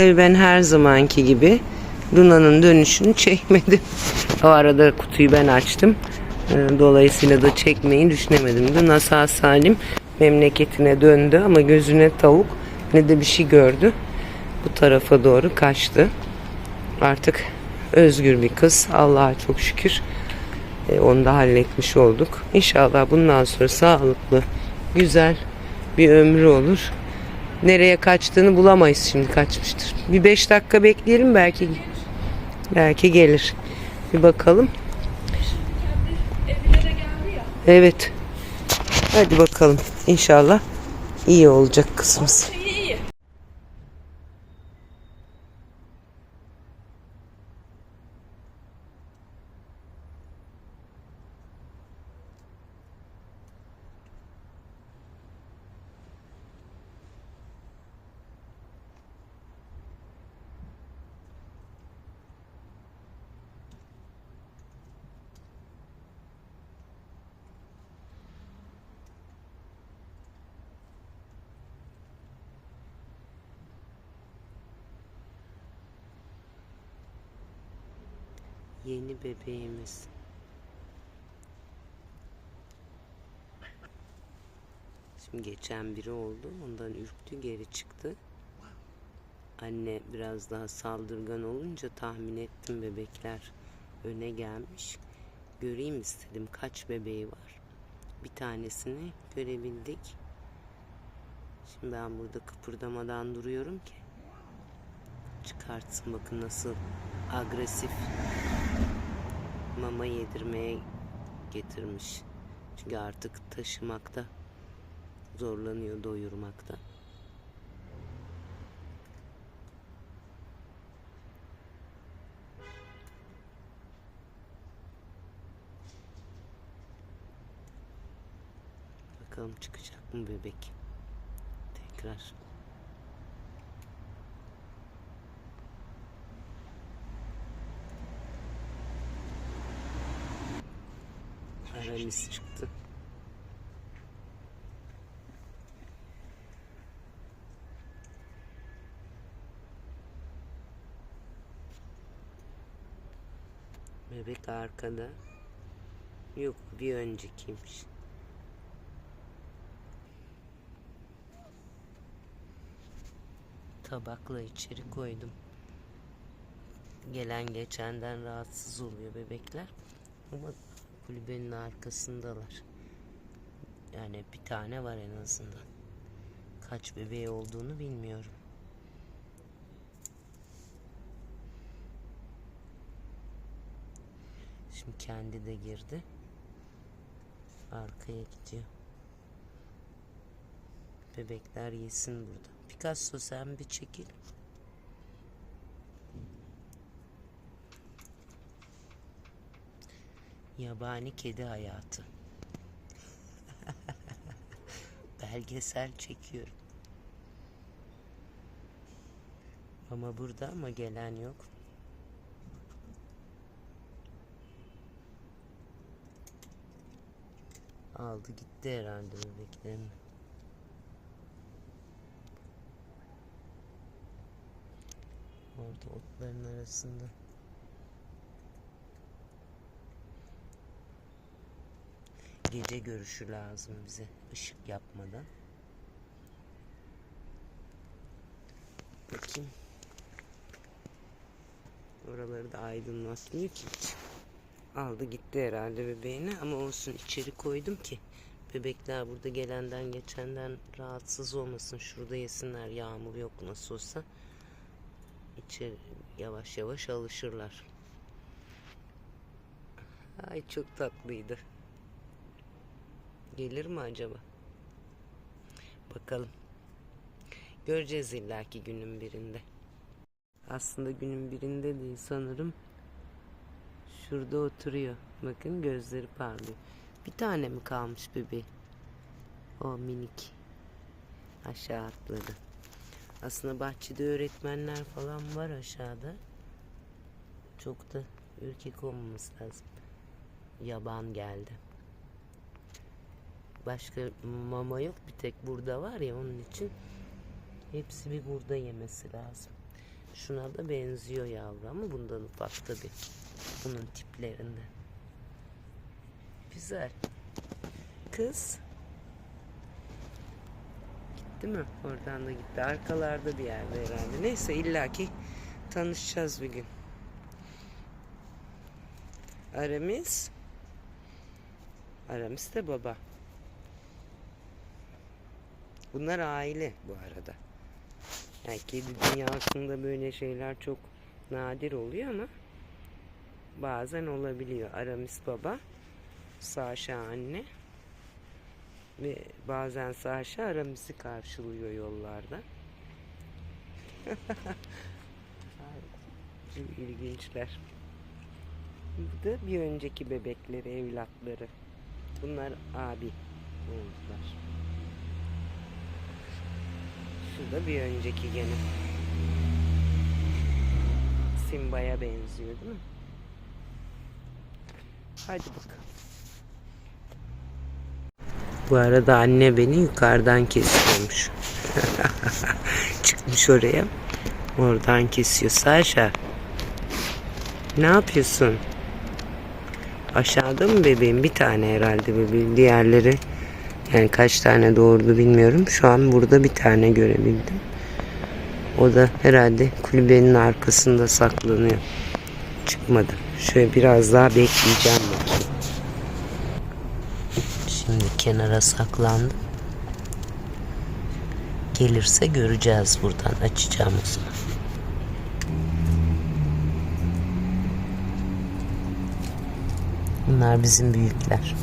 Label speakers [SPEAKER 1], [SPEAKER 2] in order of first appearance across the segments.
[SPEAKER 1] Tabii ben her zamanki gibi Luna'nın dönüşünü çekmedim. O arada kutuyu ben açtım. Ee, Dolayısıyla da çekmeyi düşünemedim. Luna sağ salim memleketine döndü ama gözüne tavuk ne de bir şey gördü. Bu tarafa doğru kaçtı. Artık özgür bir kız. Allah'a çok şükür. E, onu da halletmiş olduk. İnşallah bundan sonra sağlıklı, güzel bir ömrü olur. Nereye kaçtığını bulamayız şimdi kaçmıştır. Bir beş dakika bekleyelim belki belki gelir. Bir bakalım. Evet. Hadi bakalım. İnşallah iyi olacak kızımız.
[SPEAKER 2] İyi iyi.
[SPEAKER 1] Yeni bebeğimiz. Şimdi geçen biri oldu. Ondan ürktü geri çıktı. Anne biraz daha saldırgan olunca tahmin ettim bebekler öne gelmiş. Göreyim istedim kaç bebeği var. Bir tanesini görebildik. Şimdi ben burada kıpırdamadan duruyorum ki çıkartsın bakın nasıl agresif mama yedirmeye getirmiş. Çünkü artık taşımakta zorlanıyor doyurmakta. Bakalım çıkacak mı bebek? Tekrar. Aramis çıktı. Bebek arkada. Yok bir öncekiymiş. Tabakla içeri koydum. Gelen geçenden rahatsız oluyor bebekler. Ama kulübenin arkasındalar. Yani bir tane var en azından. Kaç bebeği olduğunu bilmiyorum. Şimdi kendi de girdi. Arkaya gidiyor. Bebekler yesin burada. Picasso sen bir çekil. Yabani kedi hayatı. Belgesel çekiyorum. Ama burada ama gelen yok. Aldı gitti herhalde bebeklerini. Orada otların arasında. Gece görüşü lazım bize ışık yapmadan. Bakayım. Oraları da aydınlatmıyor ki. Aldı gitti herhalde bebeğini ama olsun içeri koydum ki bebekler burada gelenden geçenden rahatsız olmasın. Şurada yesinler yağmur yok nasıl olsa. İçeri yavaş yavaş alışırlar. Ay çok tatlıydı. Gelir mi acaba? Bakalım. Göreceğiz illaki günün birinde. Aslında günün birinde değil sanırım. Şurada oturuyor. Bakın gözleri parlıyor. Bir tane mi kalmış bebeği? O minik. Aşağı atladı. Aslında bahçede öğretmenler falan var aşağıda. Çok da ürkek olmaması lazım. Yaban geldi. Başka mama yok bir tek burada var ya onun için hepsi bir burada yemesi lazım. Şuna da benziyor yavru ama bundan ufak tabi. Bunun tiplerinde. Güzel. Kız. Gitti mi? Oradan da gitti. Arkalarda bir yerde herhalde. Neyse illaki tanışacağız bir gün. Aramis. Aramis de baba. Bunlar aile bu arada. Yani kedi dünyasında böyle şeyler çok nadir oluyor ama bazen olabiliyor. Aramis baba, Saşa anne ve bazen Saşa Aramis'i karşılıyor yollarda. İlginçler. Bu da bir önceki bebekleri, evlatları. Bunlar abi oldular. Şu da bir önceki gene. Simba'ya benziyor değil mi? Hadi bakalım. Bu arada anne beni yukarıdan kesiyormuş. Çıkmış oraya. Oradan kesiyor. Saşa. Ne yapıyorsun? Aşağıda mı bebeğim? Bir tane herhalde bebeğim. Diğerleri yani kaç tane doğurdu bilmiyorum. Şu an burada bir tane görebildim. O da herhalde kulübenin arkasında saklanıyor. Çıkmadı. Şöyle biraz daha bekleyeceğim bakayım. Şimdi kenara saklandım. Gelirse göreceğiz buradan. Açacağım o zaman. Bunlar bizim büyükler.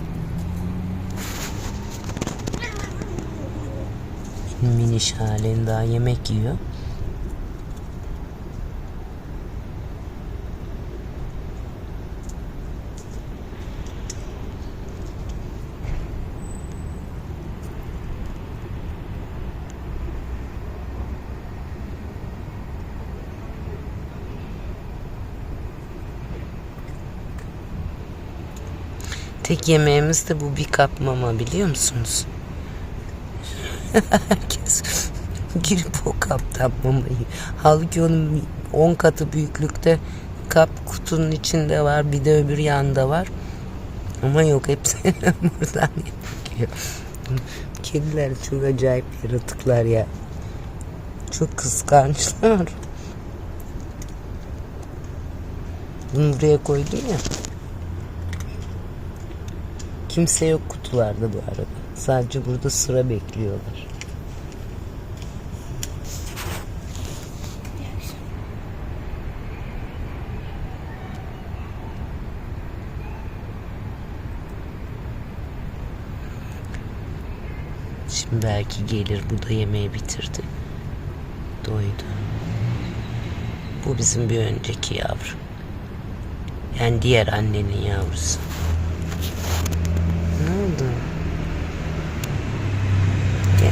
[SPEAKER 1] Miniş halin daha yemek yiyor. Tek yemeğimiz de bu bir kap mama biliyor musunuz? Herkes girip o kaptan mamayı. Halbuki onun 10 katı büyüklükte kap kutunun içinde var. Bir de öbür yanda var. Ama yok hepsi buradan yapıyor. Kediler çok acayip yaratıklar ya. Çok kıskançlar. Bunu buraya koydum ya. Kimse yok kutularda bu arada. Sadece burada sıra bekliyorlar. Şimdi belki gelir. Bu da yemeği bitirdi. Doydu. Bu bizim bir önceki yavru. Yani diğer annenin yavrusu. Ne oldu? Gel.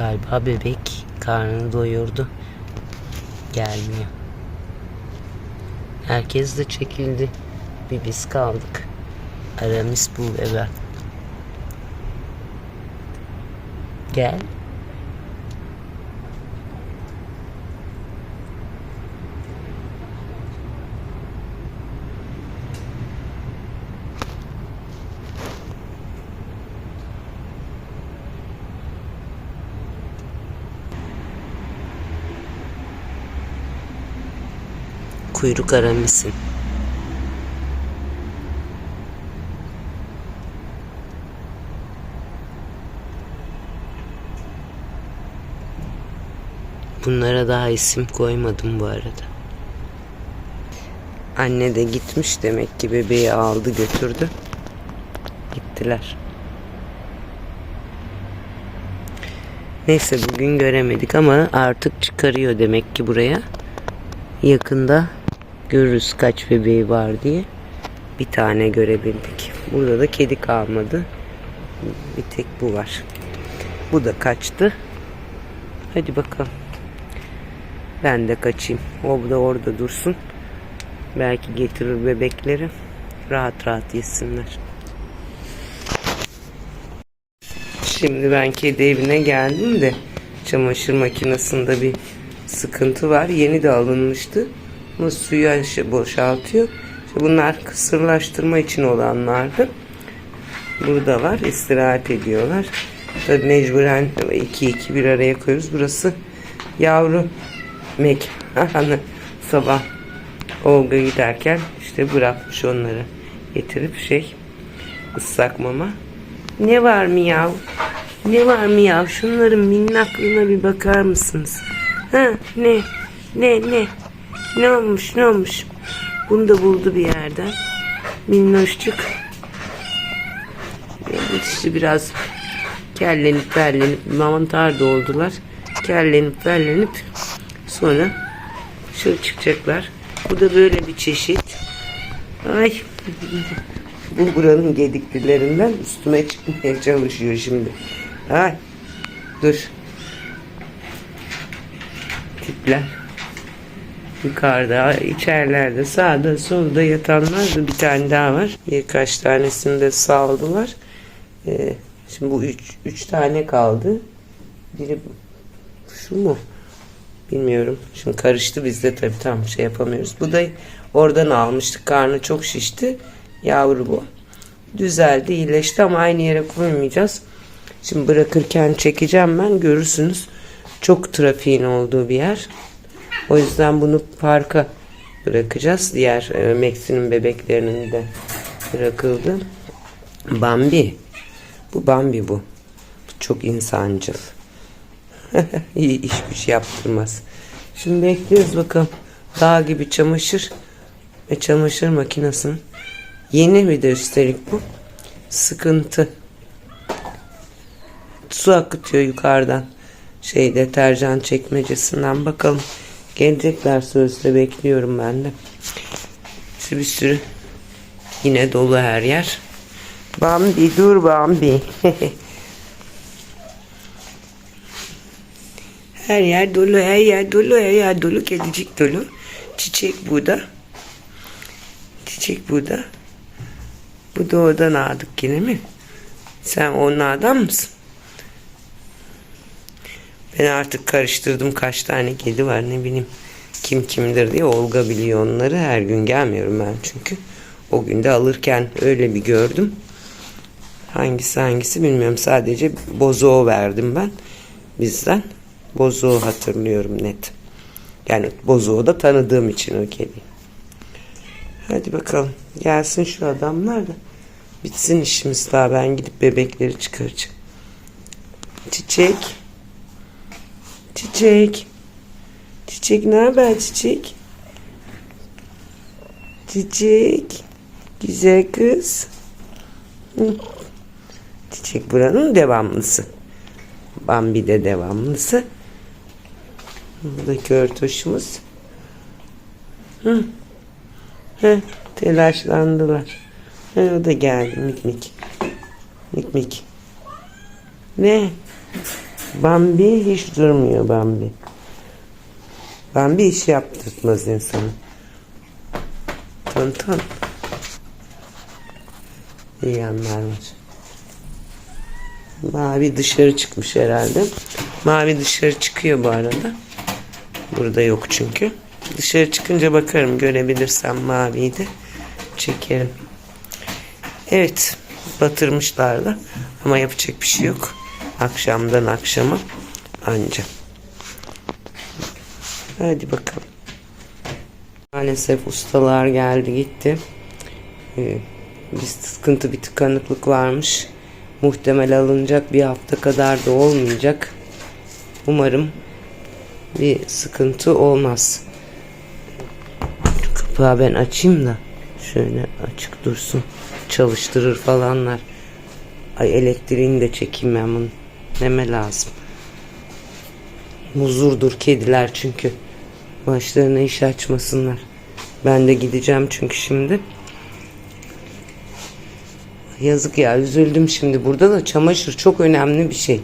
[SPEAKER 1] Galiba bebek karnını doyurdu. Gelmiyor. Herkes de çekildi. Bir biz kaldık. Aramis bu ve ben. Gel. Kuyruk aramisin. Bunlara daha isim koymadım bu arada. Anne de gitmiş demek ki bebeği aldı götürdü. Gittiler. Neyse bugün göremedik ama artık çıkarıyor demek ki buraya. Yakında görürüz kaç bebeği var diye. Bir tane görebildik. Burada da kedi kalmadı. Bir tek bu var. Bu da kaçtı. Hadi bakalım. Ben de kaçayım. O da orada dursun. Belki getirir bebekleri. Rahat rahat yesinler. Şimdi ben kedi evine geldim de çamaşır makinesinde bir sıkıntı var. Yeni de alınmıştı. Bu suyu aşağı boşaltıyor. İşte bunlar kısırlaştırma için olanlardı. Burada var. istirahat ediyorlar. Tabii mecburen iki iki bir araya koyuyoruz. Burası yavru mekanı. Sabah Olga giderken işte bırakmış onları. Getirip şey ıslak mama. Ne var mı yav? Ne var mı yav? Şunların minnaklığına bir bakar mısınız? Ha ne? Ne ne? Ne olmuş ne olmuş? Bunu da buldu bir yerden. Minnoşçuk. İşte biraz kellenip bellenip mantar doldular. Kellenip bellenip sonra şöyle çıkacaklar. Bu da böyle bir çeşit. Ay bu buranın gediklilerinden üstüme çıkmaya çalışıyor şimdi. Ay dur. Tipler. Yukarıda, içerilerde, sağda, solda yatanlar da bir tane daha var. Birkaç tanesini de saldılar. Ee, şimdi bu üç, üç tane kaldı. Biri şu mu? Bilmiyorum. Şimdi karıştı bizde tabii tam şey yapamıyoruz. Bu da oradan almıştık. Karnı çok şişti. Yavru bu. Düzeldi, iyileşti ama aynı yere koymayacağız. Şimdi bırakırken çekeceğim ben. Görürsünüz. Çok trafiğin olduğu bir yer. O yüzden bunu parka bırakacağız. Diğer e, Max'in bebeklerinin de bırakıldı. Bambi. Bu Bambi bu. Bu çok insancıl. İyi iş güç yaptırmaz. Şimdi bekliyoruz bakalım. Dağ gibi çamaşır ve çamaşır makinesinin yeni bir de üstelik bu. Sıkıntı. Su akıtıyor yukarıdan. Şey deterjan çekmecesinden bakalım. Gelecekler sözde bekliyorum ben de. İşte bir sürü yine dolu her yer. Bambi dur Bambi. Her yer dolu, her yer dolu, her yer dolu. Kedicik dolu. Çiçek burada. Çiçek burada. Bu da oradan aldık yine mi? Sen onlardan mısın? Ben artık karıştırdım kaç tane kedi var ne bileyim. Kim kimdir diye Olga biliyor onları. Her gün gelmiyorum ben çünkü. O gün de alırken öyle bir gördüm. Hangisi hangisi bilmiyorum. Sadece bozo verdim ben bizden. Bozuğu hatırlıyorum net. Yani bozuğu da tanıdığım için o kedi. Hadi bakalım. Gelsin şu adamlar da. Bitsin işimiz daha. Ben gidip bebekleri çıkaracağım. Çiçek. Çiçek. Çiçek ne haber çiçek? Çiçek. Güzel kız. Çiçek buranın devamlısı. Bambi de devamlısı. Buradaki örtüşümüz. Hı. Hı. Telaşlandılar. Hı, o da geldi mik mik. Mik mik. Ne? Bambi hiç durmuyor Bambi. Bambi iş yaptırtmaz insanı. Ton. İyi yanlar var. Mavi dışarı çıkmış herhalde. Mavi dışarı çıkıyor bu arada. Burada yok çünkü. Dışarı çıkınca bakarım görebilirsem maviyi de çekerim. Evet batırmışlar da ama yapacak bir şey yok. Akşamdan akşama anca. Hadi bakalım. Maalesef ustalar geldi gitti. Ee, bir sıkıntı bir tıkanıklık varmış. Muhtemel alınacak bir hafta kadar da olmayacak. Umarım bir sıkıntı olmaz. Kapağı ben açayım da şöyle açık dursun. Çalıştırır falanlar. Ay elektriğini de çekeyim ben bunu. Neme lazım. Muzurdur kediler çünkü. Başlarına iş açmasınlar. Ben de gideceğim çünkü şimdi. Yazık ya üzüldüm şimdi. Burada da çamaşır çok önemli bir şey.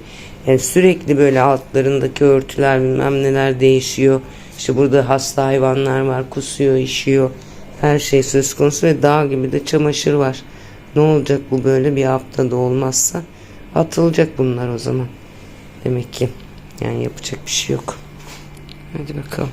[SPEAKER 1] Yani sürekli böyle altlarındaki örtüler bilmem neler değişiyor. İşte burada hasta hayvanlar var. Kusuyor, işiyor. Her şey söz konusu ve dağ gibi de çamaşır var. Ne olacak bu böyle bir haftada olmazsa? Atılacak bunlar o zaman. Demek ki. Yani yapacak bir şey yok. Hadi bakalım.